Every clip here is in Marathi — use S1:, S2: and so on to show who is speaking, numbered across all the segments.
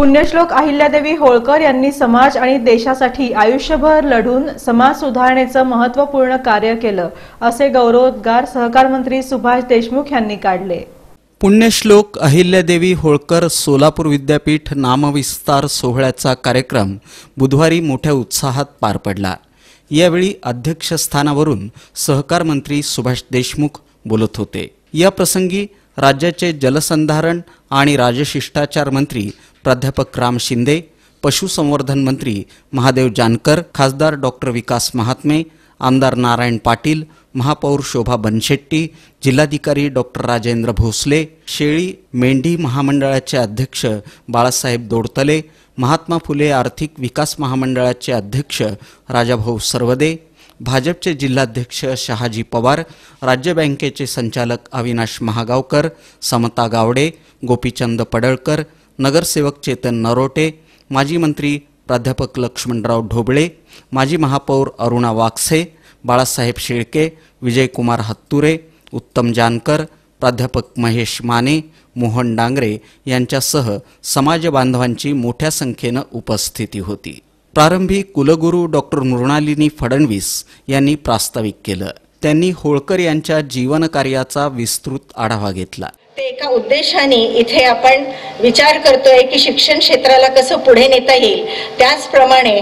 S1: पुण्यश्लोक अहिल्यादेवी होळकर यांनी समाज आणि देशासाठी आयुष्यभर लढून समाज सुधारणेचं महत्त्वपूर्ण कार्य केलं असे गौरवोद्गार सहकार मंत्री सुभाष देशमुख यांनी काढले.
S2: पुण्यश्लोक अहिल्यादेवी होळकर सोलापूर विद्यापीठ नामविस्तार सोहळ्याचा कार्यक्रम बुधवारी मोठ्या उत्साहात पार पडला. यावेळी अध्यक्षस्थानावरून सहकार मंत्री सुभाष देशमुख बोलत होते. या प्रसंगी राज्याचे जलसंधारण आणि राजशिष्टाचार मंत्री प्राध्यापक राम शिंदे पशुसंवर्धन मंत्री महादेव जानकर खासदार डॉक्टर विकास महात्मे आमदार नारायण पाटील महापौर शोभा बनशेट्टी जिल्हाधिकारी डॉक्टर राजेंद्र भोसले शेळी मेंढी महामंडळाचे अध्यक्ष बाळासाहेब दोडतले महात्मा फुले आर्थिक विकास महामंडळाचे अध्यक्ष राजाभाऊ सर्वदे भाजपचे जिल्हाध्यक्ष शहाजी पवार राज्य बँकेचे संचालक अविनाश महागावकर समता गावडे गोपीचंद पडळकर नगरसेवक चेतन नरोटे माजी मंत्री प्राध्यापक लक्ष्मणराव ढोबळे माजी महापौर अरुणा वाक्से बाळासाहेब शेळके विजयकुमार हत्तुरे उत्तम जानकर प्राध्यापक महेश माने मोहन डांगरे यांच्यासह समाजबांधवांची मोठ्या संख्येनं उपस्थिती होती. प्रारंभी कुलगुरू डॉक्टर मृणालिनी फडणवीस यांनी प्रास्ताविक केलं. त्यांनी होळकर यांच्या जीवनकार्याचा विस्तृत आढावा घेतला.
S3: एका उद्देशाने इथे आपण विचार करतोय की शिक्षण क्षेत्राला कसं पुढे नेता येईल. त्याचप्रमाणे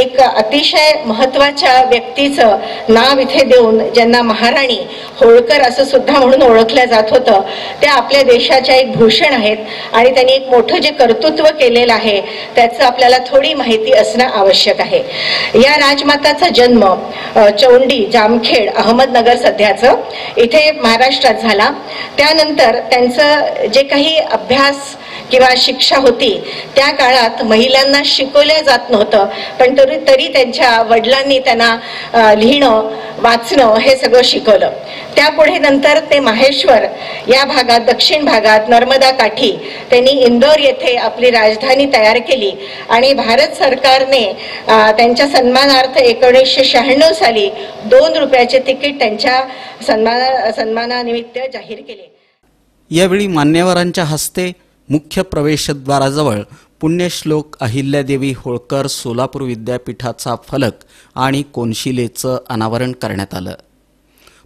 S3: एक अतिशय महत्त्वाच्या व्यक्तीचं नाव इथे देऊन ज्यांना महाराणी होळकर असं सुद्धा म्हणून ओळखलं जात होतं त्या आपल्या देशाच्या एक भूषण आहेत आणि त्यांनी एक मोठं जे कर्तृत्व केलेलं आहे त्याचं आपल्याला थोडी माहिती असणं आवश्यक आहे. या राजमाताचा जन्म चौंडी जामखेड अहमदनगर सध्याचं इथे महाराष्ट्रात झाला. त्यानंतर त्यांचं जे काही अभ्यास किंवा शिक्षा होती त्या काळात महिलांना शिकवल्या जात नव्हतं. पण तरी तरी त्यांच्या वडिलांनी त्यांना लिहिणं वाचणं हे सगळं शिकवलं. त्यापुढे नंतर ते माहेश्वर या भागात दक्षिण भागात नर्मदा काठी त्यांनी इंदोर येथे आपली राजधानी तयार केली. आणि भारत सरकारने त्यांच्या सन्मानार्थ एकोणीसशे शहाण्णव साली दोन रुपयाचे तिकीट त्यांच्या सन्माना सन्मानानिमित्त जाहीर केले.
S2: यावेळी मान्यवरांच्या हस्ते मुख्य प्रवेशद्वाराजवळ पुण्यश्लोक अहिल्यादेवी होळकर सोलापूर विद्यापीठाचा फलक आणि कोनशिलेचं अनावरण करण्यात आलं.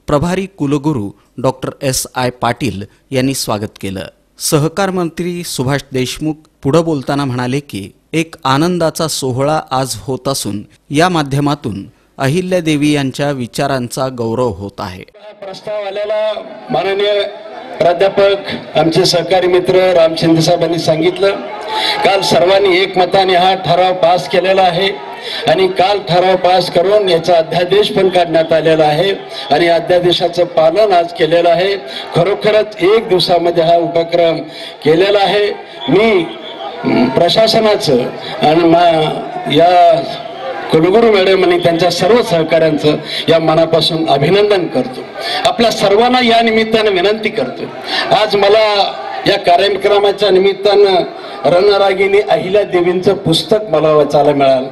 S2: प्रभारी कुलगुरू डॉक्टर एस आय पाटील यांनी स्वागत केलं. सहकार मंत्री सुभाष देशमुख पुढं बोलताना म्हणाले की एक आनंदाचा सोहळा आज होत असून या माध्यमातून अहिल्यादेवी यांच्या विचारांचा गौरव होत आहे.
S4: प्रस्ताव आलेला माननीय प्राध्यापक आमचे सहकारी मित्र राम शिंदे साहेबांनी सांगितलं काल सर्वांनी एकमताने हा ठराव पास केलेला आहे आणि काल ठराव पास करून याचा अध्यादेश पण काढण्यात आलेला आहे आणि अध्यादेशाचं पालन आज केलेलं आहे. खरोखरच एक दिवसामध्ये हा उपक्रम केलेला आहे. मी प्रशासनाचं आणि मा- या कुलगुरू मॅडम आणि त्यांच्या सर्व सहकाऱ्यांचं या मनापासून अभिनंदन करतो. आपल्या सर्वांना या निमित्तानं विनंती करतो. आज मला या कार्यक्रमाच्या निमित्तानं रणरागिनी अहिल्या देवींचं पुस्तक मला वाचायला मिळालं.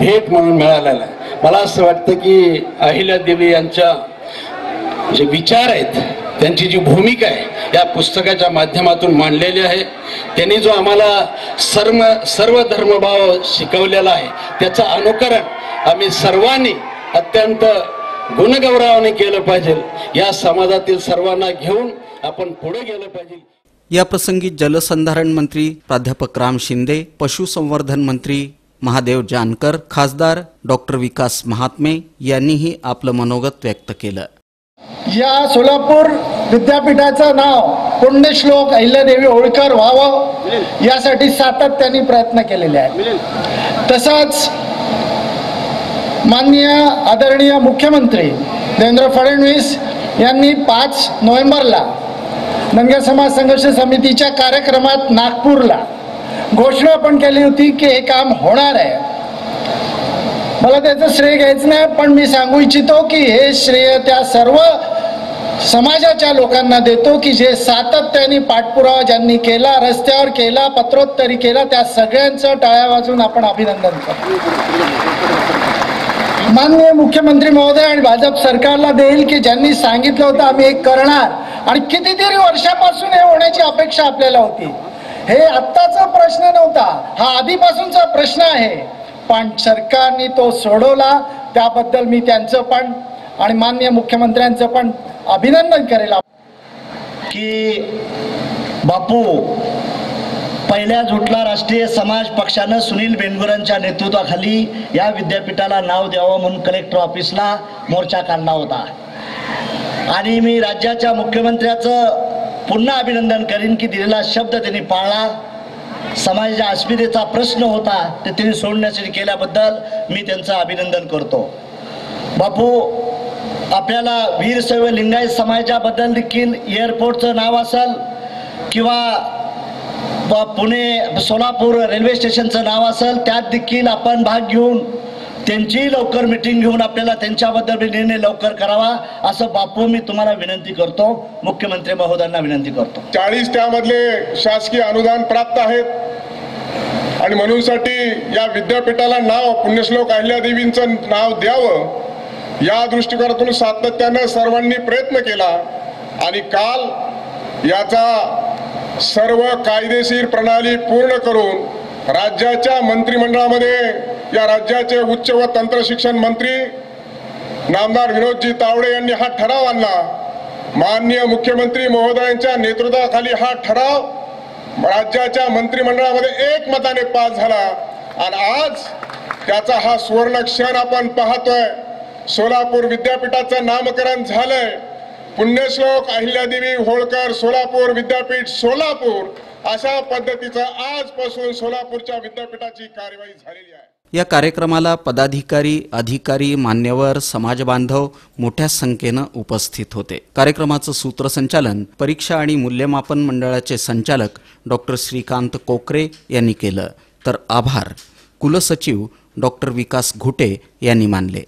S4: भेट म्हणून मिळालेलं आहे. मला असं वाटतं की अहिल्या देवी यांच्या जे विचार आहेत त्यांची जी भूमिका आहे या पुस्तकाच्या माध्यमातून मांडलेली आहे. त्यांनी जो आम्हाला सर्व सर्व धर्मभाव शिकवलेला आहे त्याचं अनुकरण आम्ही सर्वांनी अत्यंत गुणगौरवाने केलं पाहिजे. या समाजातील सर्वांना घेऊन आपण पुढे गेलं पाहिजे.
S2: या प्रसंगी जलसंधारण मंत्री प्राध्यापक राम शिंदे पशुसंवर्धन मंत्री महादेव जानकर खासदार डॉक्टर विकास महात्मे यांनीही आपलं मनोगत व्यक्त केलं.
S5: या सोलापूर विद्यापीठाचं नाव पुण्यश्लोक अहिल्यादेवी होळकर व्हावं यासाठी सातत्याने प्रयत्न केलेले आहेत. तसंच माननीय आदरणीय मुख्यमंत्री देवेंद्र फडणवीस यांनी पाच नोव्हेंबरला धनगर समाज संघर्ष समितीच्या कार्यक्रमात नागपूरला घोषणा पण केली होती की हे काम होणार आहे. मला त्याचं श्रेय घ्यायचं नाही पण मी सांगू इच्छितो की हे श्रेय त्या सर्व समाजाच्या लोकांना देतो की जे सातत्याने पाठपुरावा ज्यांनी केला रस्त्यावर केला पत्रोत्तरी केला त्या सगळ्यांचं टाळ्या वाजून आपण अभिनंदन करतो. माननीय मुख्यमंत्री महोदय आणि भाजप सरकारला देईल की ज्यांनी सांगितलं होतं आम्ही एक करणार. आणि कितीतरी वर्षापासून हे होण्याची अपेक्षा आपल्याला होती. हे आत्ताचा प्रश्न नव्हता हा आधीपासूनचा प्रश्न आहे. पण सरकारने तो सोडवला त्याबद्दल मी त्यांचं पण आणि माननीय मुख्यमंत्र्यांचं पण अभिनंदन करेल
S6: की बापू पहिल्याच उठला राष्ट्रीय समाज पक्षानं सुनील बेनगुरांच्या नेतृत्वाखाली या विद्यापीठाला नाव द्यावं म्हणून कलेक्टर ऑफिसला मोर्चा काढला होता. आणि मी राज्याच्या मुख्यमंत्र्याचं पुन्हा अभिनंदन करीन की दिलेला शब्द त्यांनी पाळला. समाजाच्या अस्मितेचा प्रश्न होता ते त्यांनी सोडण्यासाठी केल्याबद्दल मी त्यांचं अभिनंदन करतो. बापू आपल्याला वीर शैव लिंगायत समाजाबद्दल देखील एअरपोर्टचं नाव असेल किंवा ब- पुणे सोलापूर रेल्वे स्टेशनचं नाव असेल त्यात देखील आपण भाग घेऊन त्यांचीही लवकर मिटिंग घेऊन आपल्याला त्यांच्याबद्दल निर्णय लवकर करावा असं बापू मी तुम्हाला विनंती करतो. मुख्यमंत्री महोदयांना विनंती करतो.
S7: चाळीस त्यामधले शासकीय अनुदान प्राप्त आहेत. आणि म्हणूनसाठी या विद्यापीठाला नाव पुण्यश्लोक अहिल्यादेवींचं नाव द्यावं. या दृष्टिकोनातून सातत्यानं सर्वांनी प्रयत्न केला आणि काल याचा सर्व कायदेशीर प्रणाली पूर्ण करून राज्याच्या मंत्रिमंडळामध्ये या राज्याचे उच्च व तंत्र शिक्षण मंत्री नामदार विनोदजी तावडे यांनी हा ठराव आणला. माननीय मुख्यमंत्री महोदयांच्या नेतृत्वाखाली हा ठराव राज्याच्या मंत्रिमंडळामध्ये एकमताने पास झाला. आणि आज त्याचा हा सुवर्ण क्षण आपण पाहतोय. सोलापूर विद्यापीठाचं नामकरण झालंय. पुण्यश्लोक अहिल्यादेवी होळकर सोलापूर विद्यापीठ सोलापूर अशा पद्धतीचं आजपासून सोलापूरच्या विद्यापीठाची कार्यवाही झालेली आहे.
S2: या कार्यक्रमाला पदाधिकारी अधिकारी मान्यवर समाजबांधव मोठ्या संख्येनं उपस्थित होते. कार्यक्रमाचं सूत्रसंचालन परीक्षा आणि मूल्यमापन मंडळाचे संचालक डॉक्टर श्रीकांत कोकरे यांनी केलं. तर आभार. कुलसचिव डॉक्टर विकास घुटे यांनी मानले.